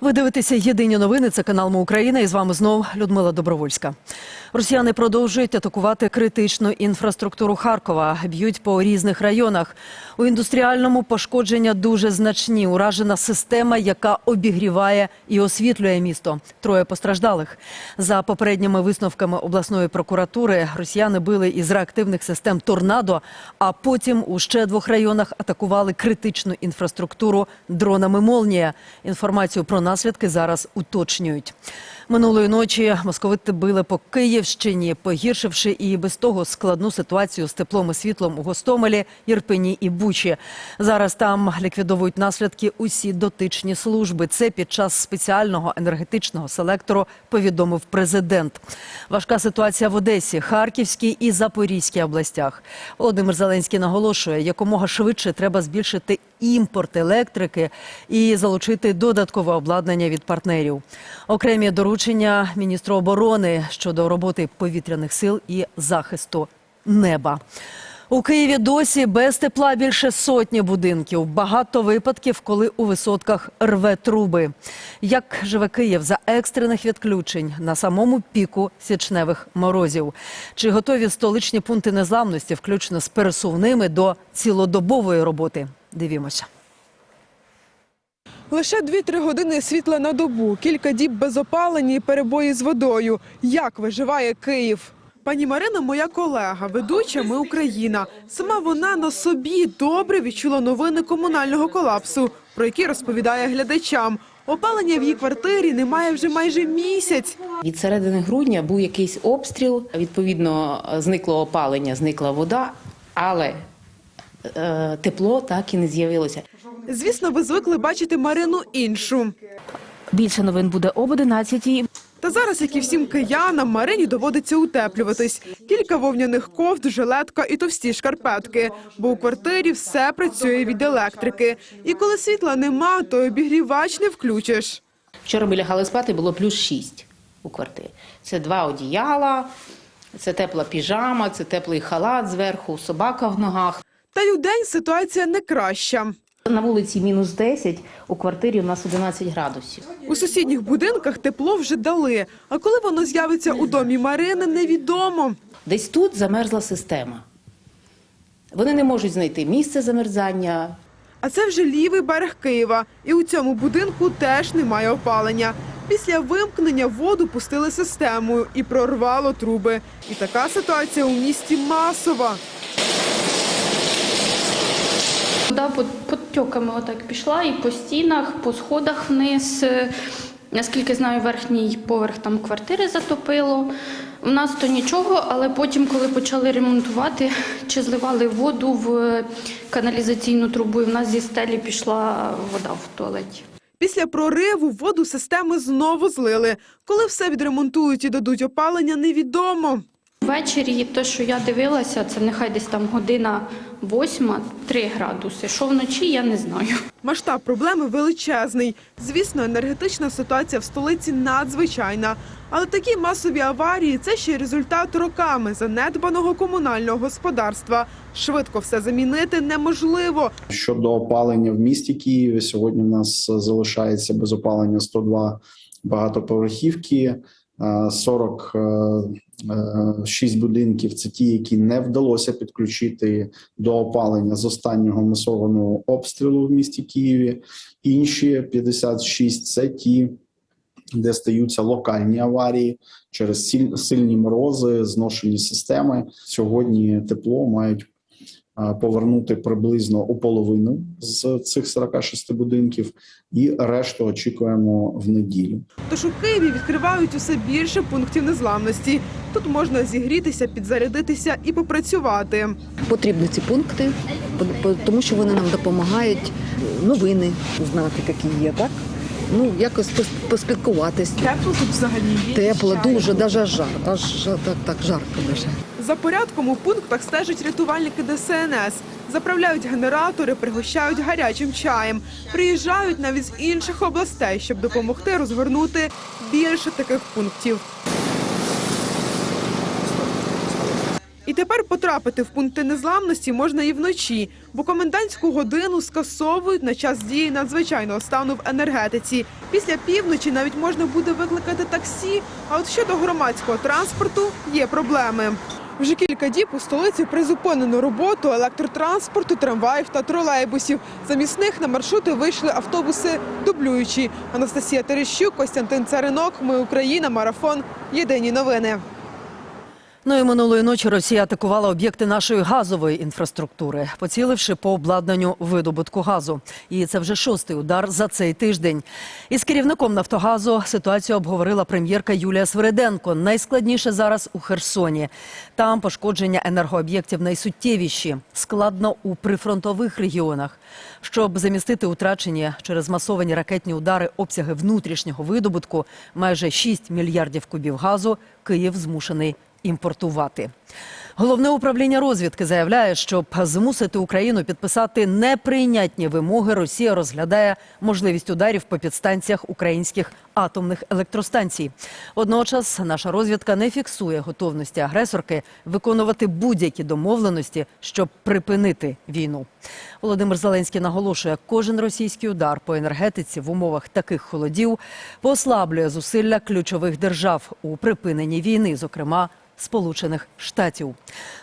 Ви дивитеся єдині новини. Це канал Ми Україна. І з вами знов Людмила Добровольська. Росіяни продовжують атакувати критичну інфраструктуру Харкова. Б'ють по різних районах. У індустріальному пошкодження дуже значні. Уражена система, яка обігріває і освітлює місто. Троє постраждалих. За попередніми висновками обласної прокуратури, росіяни били із реактивних систем торнадо, а потім у ще двох районах атакували критичну інфраструктуру дронами Молнія. Інформацію про наслідки зараз уточнюють. Минулої ночі московити били по Київщині, погіршивши і без того складну ситуацію з теплом і світлом у Гостомелі, Єрпені і Бучі. Зараз там ліквідовують наслідки усі дотичні служби. Це під час спеціального енергетичного селектору повідомив президент. Важка ситуація в Одесі, Харківській і Запорізькій областях. Володимир Зеленський наголошує, якомога швидше треба збільшити імпорт електрики і залучити додаткове обладнання від партнерів. Окремі доручення міністру оборони щодо роботи повітряних сил і захисту неба. У Києві досі без тепла більше сотні будинків. Багато випадків, коли у висотках рве труби. Як живе Київ за екстрених відключень на самому піку січневих морозів? Чи готові столичні пункти незламності, включно з пересувними до цілодобової роботи? Дивімося. Лише 2-3 години світла на добу, кілька діб без опалення і перебої з водою. Як виживає Київ? Пані Марина, моя колега, ведуча Ми Україна. Сама вона на собі добре відчула новини комунального колапсу, про які розповідає глядачам. Опалення в її квартирі немає вже майже місяць. Від середини грудня був якийсь обстріл. Відповідно, зникло опалення, зникла вода, але тепло так і не з'явилося. Звісно, ви звикли бачити Марину іншу. Більше новин буде об 11 Та зараз, як і всім киянам, Марині доводиться утеплюватись. Кілька вовняних ковд, жилетка і товсті шкарпетки. Бо у квартирі все працює від електрики. І коли світла нема, то обігрівач не включиш. Вчора ми лягали спати, було плюс 6 у квартирі. Це два одіяла, це тепла піжама, це теплий халат зверху, собака в ногах. Та й у день ситуація не краща. На вулиці мінус 10, у квартирі у нас 11 градусів. У сусідніх будинках тепло вже дали. А коли воно з'явиться у домі Марини, невідомо. Десь тут замерзла система. Вони не можуть знайти місце замерзання, А це вже лівий берег Києва. І у цьому будинку теж немає опалення. Після вимкнення воду пустили системою і прорвало труби. І така ситуація у місті масова. Вода под подтьоками отак пішла і по стінах, по сходах вниз. Е, Наскільки знаю, верхній поверх там квартири затопило. У нас то нічого, але потім, коли почали ремонтувати чи зливали воду в каналізаційну трубу, і в нас зі стелі пішла вода в туалеті. Після прориву воду системи знову злили. Коли все відремонтують і дадуть опалення, невідомо. Ввечері те, що я дивилася, це нехай десь там година восьма, 3 градуси. Що вночі, я не знаю. Масштаб проблеми величезний. Звісно, енергетична ситуація в столиці надзвичайна. Але такі масові аварії це ще й результат роками занедбаного комунального господарства. Швидко все замінити неможливо. Щодо опалення в місті Києві, сьогодні в нас залишається без опалення 102 багатоповерхівки, 46 будинків. Це ті, які не вдалося підключити до опалення з останнього масованого обстрілу в місті Києві. Інші 56 – це ті, де стаються локальні аварії через сильні морози, зношені системи. Сьогодні тепло мають повернути приблизно у половину з цих 46 будинків, і решту очікуємо в неділю. Тож у Києві відкривають усе більше пунктів незламності. Тут можна зігрітися, підзарядитися і попрацювати. потрібні ці пункти, тому що вони нам допомагають новини знати, які є, так? Ну, якось пос- поспілкуватись. Тепло тут взагалі є. Тепло, дуже, навіть жар, аж так, так жарко даже. За порядком у пунктах стежать рятувальники ДСНС. Заправляють генератори, пригощають гарячим чаєм. Приїжджають навіть з інших областей, щоб допомогти розгорнути більше таких пунктів. І тепер потрапити в пункти незламності можна і вночі, бо комендантську годину скасовують на час дії надзвичайного стану в енергетиці. Після півночі навіть можна буде викликати таксі. А от щодо громадського транспорту є проблеми. Вже кілька діб у столиці призупинено роботу електротранспорту, трамваїв та тролейбусів. Замість них на маршрути вийшли автобуси дублюючі. Анастасія Терещук, Костянтин Царинок. Ми Україна. Марафон. Єдині новини. Ну і минулої ночі Росія атакувала об'єкти нашої газової інфраструктури, поціливши по обладнанню видобутку газу. І це вже шостий удар за цей тиждень. Із керівником Нафтогазу ситуацію обговорила прем'єрка Юлія Свириденко. Найскладніше зараз у Херсоні. Там пошкодження енергооб'єктів найсуттєвіші, складно у прифронтових регіонах. Щоб замістити утрачені через масовані ракетні удари обсяги внутрішнього видобутку, майже 6 мільярдів кубів газу Київ змушений імпортувати. Головне управління розвідки заявляє, щоб змусити Україну підписати неприйнятні вимоги, Росія розглядає можливість ударів по підстанціях українських атомних електростанцій. Водночас наша розвідка не фіксує готовності агресорки виконувати будь-які домовленості, щоб припинити війну. Володимир Зеленський наголошує, кожен російський удар по енергетиці в умовах таких холодів послаблює зусилля ключових держав у припиненні війни, зокрема Сполучених Штатів.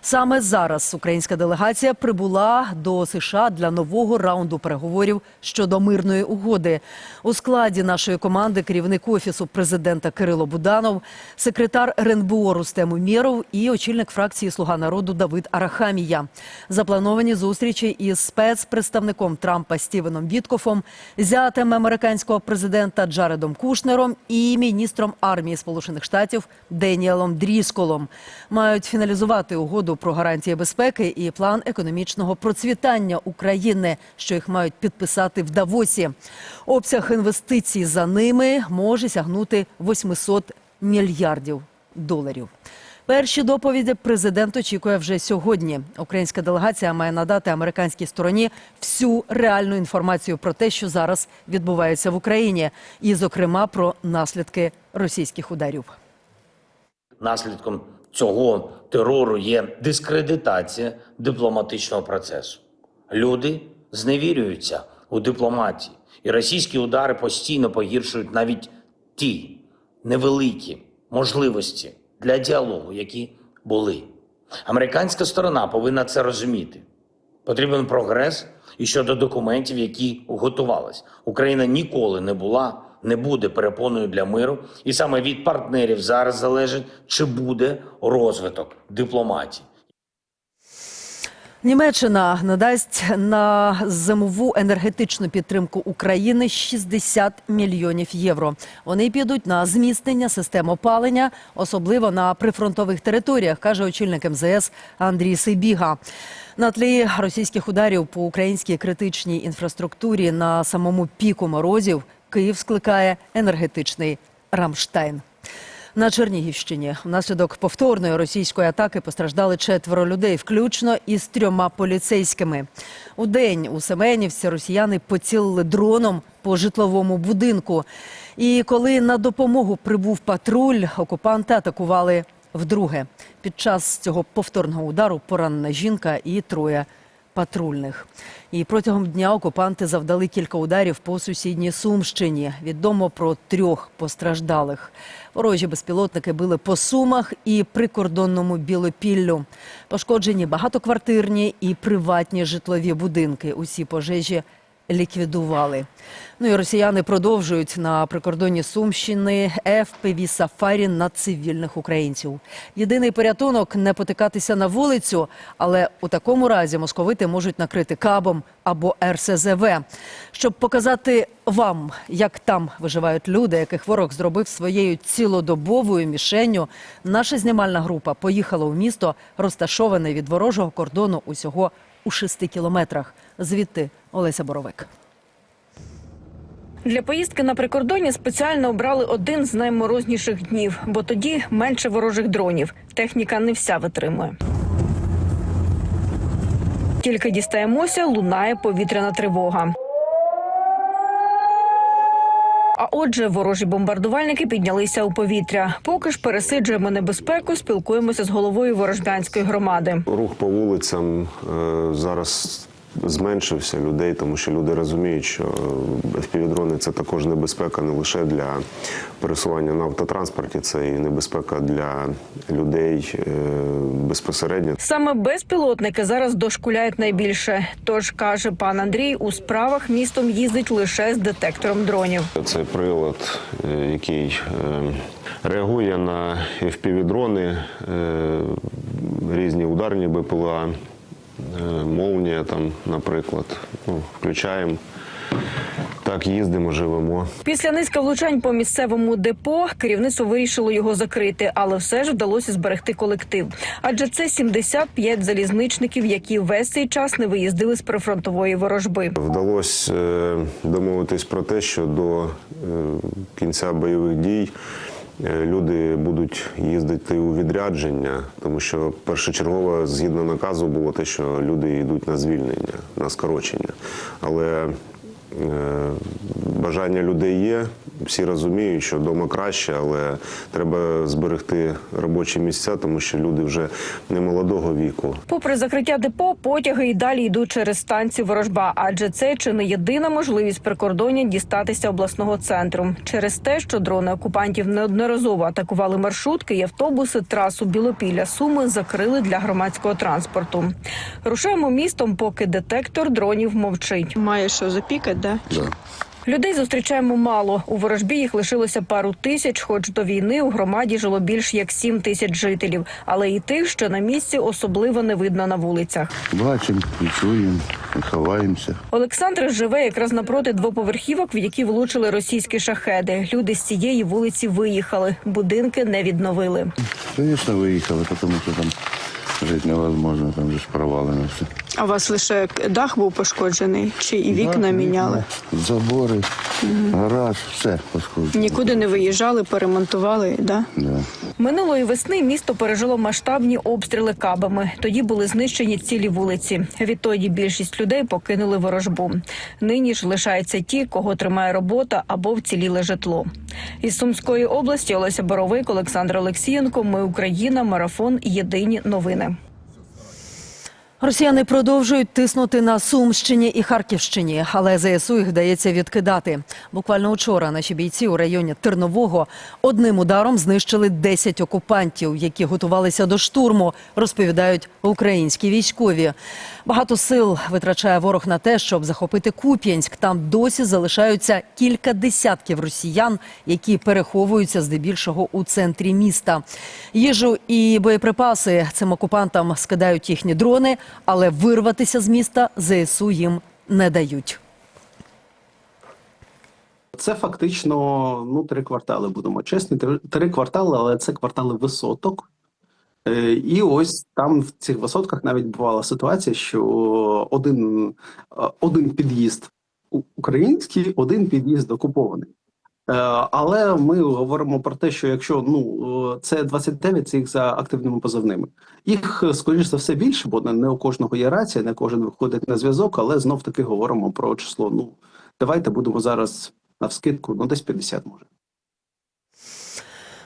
Саме зараз українська делегація прибула до США для нового раунду переговорів щодо мирної угоди. У складі нашої команди керівник офісу президента Кирило Буданов, секретар РНБО Рустем Умєров і очільник фракції Слуга народу Давид Арахамія. Заплановані зустрічі із спецпредставником Трампа Стівеном Віткофом, зятем американського президента Джаредом Кушнером і міністром армії Сполучених Штатів Деніелом Дрісколом мають фіналізувати угоду про гарантії безпеки і план економічного процвітання України, що їх мають підписати в Давосі. Обсяг інвестицій за ними може сягнути 800 мільярдів доларів. Перші доповіді президент очікує вже сьогодні. Українська делегація має надати американській стороні всю реальну інформацію про те, що зараз відбувається в Україні, і, зокрема, про наслідки російських ударів. Наслідком цього терору є дискредитація дипломатичного процесу. Люди зневірюються у дипломатії, і російські удари постійно погіршують навіть ті невеликі можливості для діалогу, які були. Американська сторона повинна це розуміти. Потрібен прогрес і щодо документів, які готувались. Україна ніколи не була, не буде перепоною для миру, і саме від партнерів зараз залежить, чи буде розвиток дипломатії. Німеччина надасть на зимову енергетичну підтримку України 60 мільйонів євро. Вони підуть на зміцнення систем опалення, особливо на прифронтових територіях, каже очільник МЗС Андрій Сибіга. На тлі російських ударів по українській критичній інфраструктурі на самому піку морозів Київ скликає енергетичний Рамштайн. На Чернігівщині внаслідок повторної російської атаки постраждали четверо людей, включно із трьома поліцейськими. У день у Семенівці росіяни поцілили дроном по житловому будинку. І коли на допомогу прибув патруль, окупанти атакували вдруге. Під час цього повторного удару поранена жінка і троє патрульних. І протягом дня окупанти завдали кілька ударів по сусідній Сумщині. Відомо про трьох постраждалих. Ворожі безпілотники били по сумах і прикордонному білопіллю. Пошкоджені багатоквартирні і приватні житлові будинки. Усі пожежі ліквідували. Ну і росіяни продовжують на прикордонні Сумщини ФПВ «Сафарі» на цивільних українців. Єдиний порятунок – не потикатися на вулицю, але у такому разі московити можуть накрити кабом або РСЗВ. Щоб показати вам, як там виживають люди, яких ворог зробив своєю цілодобовою мішенню, наша знімальна група поїхала у місто, розташоване від ворожого кордону усього у шести кілометрах. Звідти Олеся Боровик. Для поїздки на прикордонні спеціально обрали один з найморозніших днів, бо тоді менше ворожих дронів. Техніка не вся витримує. Тільки дістаємося, лунає повітряна тривога. А отже, ворожі бомбардувальники піднялися у повітря. Поки ж пересиджуємо небезпеку, спілкуємося з головою ворожбянської громади. Рух по вулицям е, зараз зменшився людей, тому що люди розуміють, що FPV-дрони – це також небезпека не лише для пересування на автотранспорті, це і небезпека для людей е, безпосередньо. Саме безпілотники зараз дошкуляють найбільше. Тож каже пан Андрій, у справах містом їздить лише з детектором дронів. Це прилад, е, який е, реагує на FPV-дрони, е, різні ударні БПЛА, е, молнія там, наприклад. Ну, включаємо. Так, їздимо, живемо. Після низка влучань по місцевому депо керівництво вирішило його закрити, але все ж вдалося зберегти колектив. Адже це 75 залізничників, які весь цей час не виїздили з прифронтової ворожби. Вдалося е, домовитись про те, що до е, кінця бойових дій е, люди будуть їздити у відрядження, тому що першочергово згідно наказу було те, що люди йдуть на звільнення, на скорочення. Але е, бажання людей є. Всі розуміють, що вдома краще, але треба зберегти робочі місця, тому що люди вже не молодого віку. Попри закриття депо, потяги і далі йдуть через станцію ворожба, адже це чи не єдина можливість прикордоння дістатися обласного центру. Через те, що дрони окупантів неодноразово атакували маршрутки і автобуси, трасу Білопілля Суми закрили для громадського транспорту. Рушаємо містом, поки детектор дронів мовчить. Має що запікати, да? Людей зустрічаємо мало. У ворожбі їх лишилося пару тисяч, хоч до війни у громаді жило більш як сім тисяч жителів, але і тих, що на місці особливо не видно на вулицях. Бачимо, чуємо, ховаємося. Олександр живе якраз напроти двоповерхівок, в які влучили російські шахеди. Люди з цієї вулиці виїхали, будинки не відновили. Звісно, виїхали, тому що там жити невозможно, там же ж провалено все. А у вас лише дах був пошкоджений, чи і вікна Так, міняли? Забори, гараж, все пошкоджено. Нікуди не виїжджали, поремонтували, да? Да. Минулої весни місто пережило масштабні обстріли кабами. Тоді були знищені цілі вулиці. Відтоді більшість людей покинули ворожбу. Нині ж лишаються ті, кого тримає робота або вціліле житло. Із Сумської області Олеся Боровик, Олександр Олексієнко. Ми Україна. Марафон. Єдині новини. Росіяни продовжують тиснути на Сумщині і Харківщині, але ЗСУ їх вдається відкидати. Буквально учора наші бійці у районі Тернового одним ударом знищили 10 окупантів, які готувалися до штурму, розповідають українські військові. Багато сил витрачає ворог на те, щоб захопити Куп'янськ. Там досі залишаються кілька десятків росіян, які переховуються здебільшого у центрі міста. Їжу і боєприпаси цим окупантам скидають їхні дрони, але вирватися з міста ЗСУ їм не дають. Це фактично ну три квартали, будемо чесні. Три, три квартали, але це квартали висоток. Е, І ось там в цих висотках навіть бувала ситуація, що один, е, один під'їзд український, один під'їзд окупований. Е, Але ми говоримо про те, що якщо ну е, це 29, це їх за активними позивними. Їх е, скоріш за все більше, бо не у кожного є рація, не кожен виходить на зв'язок, але знов таки говоримо про число. Ну давайте будемо зараз навскидку, ну десь 50 може.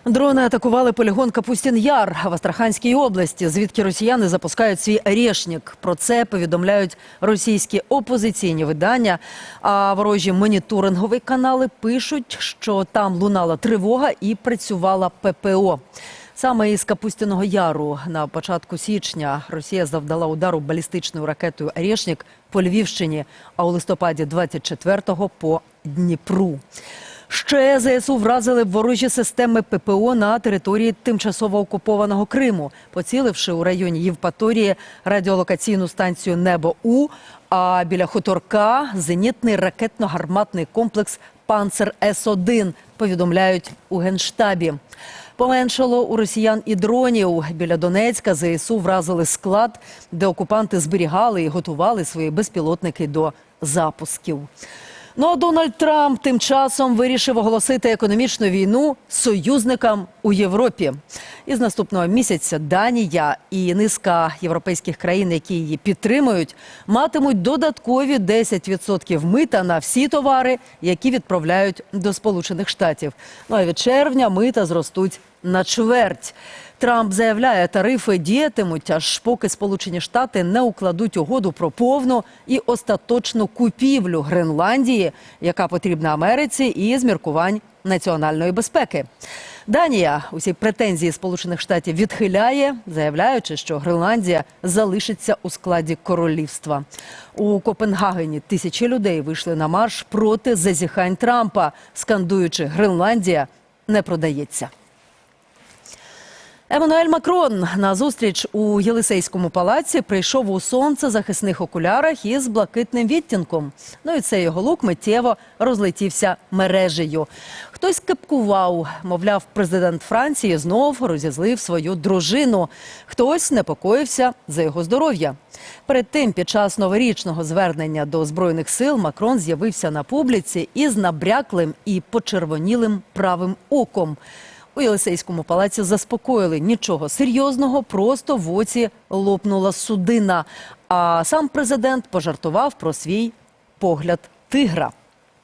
Дрони атакували полігон Капустін Яр в Астраханській області, звідки росіяни запускають свій «Орешник». Про це повідомляють російські опозиційні видання. А ворожі моніторингові канали пишуть, що там лунала тривога і працювала ППО. Саме із Капустіного Яру на початку січня Росія завдала удару балістичною ракетою «Орешник» по Львівщині, а у листопаді 24-го по Дніпру. Ще ЗСУ вразили ворожі системи ППО на території тимчасово окупованого Криму, поціливши у районі Євпаторії радіолокаційну станцію Небо У. А біля хуторка зенітний ракетно-гарматний комплекс Панцер С 1 повідомляють у генштабі. Поменшало у росіян і дронів. Біля Донецька ЗСУ вразили склад, де окупанти зберігали і готували свої безпілотники до запусків. Ну а Дональд Трамп тим часом вирішив оголосити економічну війну союзникам у Європі. Із наступного місяця Данія і низка європейських країн, які її підтримують, матимуть додаткові 10% мита на всі товари, які відправляють до Сполучених Штатів. Ну а від червня мита зростуть на чверть. Трамп заявляє, тарифи діятимуть, аж поки Сполучені Штати не укладуть угоду про повну і остаточну купівлю Гренландії, яка потрібна Америці, і з міркувань національної безпеки. Данія усі претензії Сполучених Штатів відхиляє, заявляючи, що Гренландія залишиться у складі королівства. У Копенгагені тисячі людей вийшли на марш проти зазіхань Трампа, скандуючи Гренландія не продається. Еммануель Макрон на зустріч у Єлисейському палаці прийшов у сонцезахисних окулярах із блакитним відтінком. Ну і цей його лук миттєво розлетівся мережею. Хтось кепкував, мовляв, президент Франції знов розізлив свою дружину. Хтось непокоївся за його здоров'я. Перед тим, під час новорічного звернення до збройних сил, Макрон з'явився на публіці із набряклим і почервонілим правим оком. У Єлисейському палаці заспокоїли нічого серйозного, просто в оці лопнула судина. А сам президент пожартував про свій погляд тигра.